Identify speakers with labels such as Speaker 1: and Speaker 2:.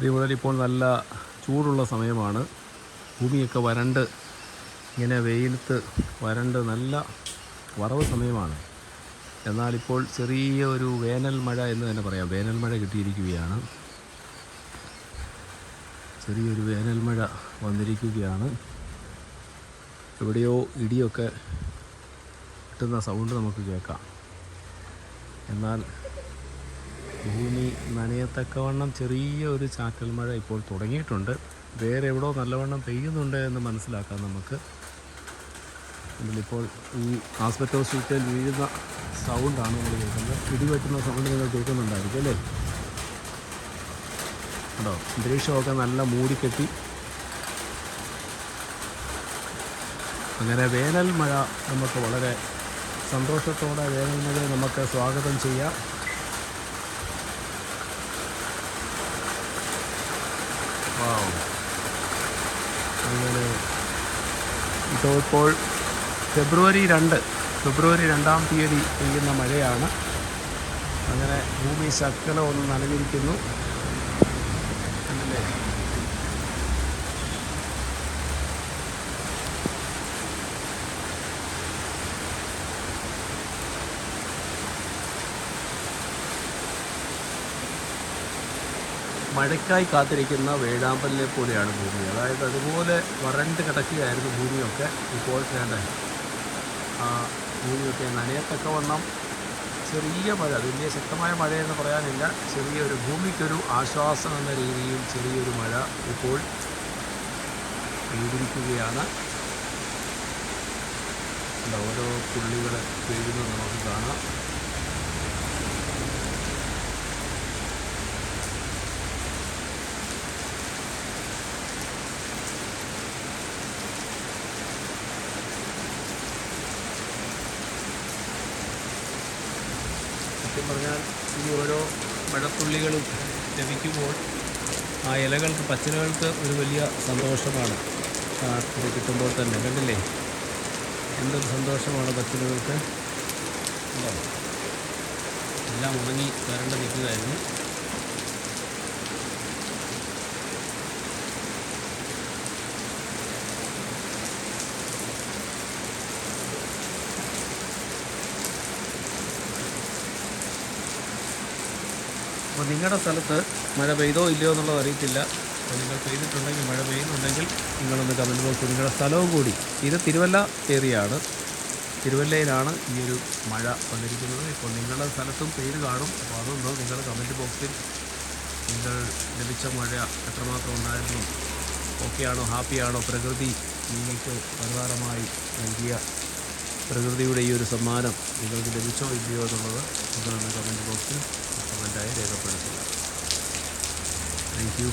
Speaker 1: ഇത് മുതൽ ഇപ്പോൾ നല്ല ചൂടുള്ള സമയമാണ്. ഭൂമിയൊക്കെ വരണ്ട് ഇങ്ങനെ വെയിലത്ത് വരണ്ട് നല്ല വറവ് സമയമാണ്. എന്നാലിപ്പോൾ ചെറിയ ഒരു വേനൽ മഴ എന്ന് തന്നെ പറയാം. വേനൽ മഴ കിട്ടിയിരിക്കുകയാണ്. ചെറിയൊരു വേനൽ മഴ വന്നിരിക്കുകയാണ്. എവിടെയോ ഇടിയൊക്കെ കിട്ടുന്ന സൗണ്ട് നമുക്ക് കേൾക്കാം. എന്നാൽ ഭൂമി നനയത്തക്കവണ്ണം ചെറിയ ഒരു ചാറ്റൽ മഴ ഇപ്പോൾ തുടങ്ങിയിട്ടുണ്ട്. വേറെ എവിടോ നല്ലവണ്ണം പെയ്യുന്നുണ്ട് എന്ന് മനസ്സിലാക്കാം നമുക്ക്. ഇതിലിപ്പോൾ ഈ ആസ്പെറ്റോ ഷീറ്റിൽ വീഴുന്ന സൗണ്ടാണ് നമ്മൾ കേൾക്കുന്നത്. ഇടിവെട്ടുന്ന സൗണ്ട് നിങ്ങൾ കേൾക്കുന്നുണ്ടായിരിക്കും അല്ലേ? ഉണ്ടോ അന്തരീക്ഷമൊക്കെ നല്ല മൂടിക്കെട്ടി. അങ്ങനെ വേനൽ മഴ നമുക്ക് വളരെ സന്തോഷത്തോടെ വേനൽ മഴയെ നമുക്ക് സ്വാഗതം ചെയ്യാം. അങ്ങനെ ഇപ്പോൾ ഫെബ്രുവരി രണ്ട് ഫെബ്രുവരി രണ്ടാം തീയതി പെയ്യുന്ന മഴയാണ്. അങ്ങനെ ഭൂമി ശക്കല ഒന്ന് നനഞ്ഞിരിക്കുന്നു കണ്ടില്ലേ? മഴയ്ക്കായി കാത്തിരിക്കുന്ന വേഴാമ്പലിനെ പോലെയാണ് ഭൂമി. അതായത് അതുപോലെ വരണ്ട് കിടക്കുകയായിരുന്നു ഭൂമിയൊക്കെ ഇപ്പോൾ വേണ്ട. ആ ഭൂമിയൊക്കെ നനയത്തക്കവണ്ണം ചെറിയ മഴ വലിയ ശക്തമായ മഴയെന്ന് പറയാനില്ല ചെറിയൊരു ഭൂമിക്കൊരു ആശ്വാസം എന്ന രീതിയിൽ ചെറിയൊരു മഴ ഇപ്പോൾ പെയ്തിരിക്കുകയാണ്. ഓരോ പുള്ളികൾ പെയ്യുന്നത് നമുക്ക് കാണാം. സത്യം പറഞ്ഞാൽ ഈ ഓരോ മഴത്തുള്ളികളും ലഭിക്കുമ്പോൾ ആ ഇലകൾക്ക് പച്ചിലകൾക്ക് ഒരു വലിയ സന്തോഷമാണ്. ഇത് കിട്ടുമ്പോൾ തന്നെ. കണ്ടില്ലേ? എന്തൊരു സന്തോഷമാണ് പച്ചിലകൾക്ക്. എല്ലാം ഉണങ്ങി വരേണ്ട നിൽക്കുകയായിരുന്നു. അപ്പോൾ നിങ്ങളുടെ സ്ഥലത്ത് മഴ പെയ്തോ ഇല്ലയോ എന്നുള്ളത് അറിയത്തില്ല. അപ്പോൾ നിങ്ങൾ പെയ്തിട്ടുണ്ടെങ്കിൽ മഴ പെയ്യുന്നുണ്ടെങ്കിൽ നിങ്ങളൊന്ന് കമന്റ് ബോക്സ് നിങ്ങളുടെ സ്ഥലവും കൂടി. ഇത് തിരുവല്ല ഏരിയയാണ് തിരുവല്ലയിലാണ് ഈ ഒരു മഴ വന്നിരിക്കുന്നത്. ഇപ്പോൾ നിങ്ങളുടെ സ്ഥലത്തും പെയ്ത് കാണും. അപ്പോൾ അതൊന്ന് നിങ്ങൾ കമന്റ് ബോക്സിൽ നിങ്ങൾ ലഭിച്ച മഴ എത്രമാത്രം ഉണ്ടായിരുന്നു ഓക്കെയാണോ ഹാപ്പിയാണോ പ്രകൃതി നിങ്ങൾക്ക് പരിഹാരമായി നൽകിയ പ്രകൃതിയുടെ ഈ ഒരു സമ്മാനം നിങ്ങൾക്ക് ലഭിച്ചോ ഇല്ലയോ എന്നുള്ളത് നിങ്ങളൊന്ന് കമന്റ് ബോക്സിൽ കമന്റായി രേഖപ്പെടുത്തുക. Thank you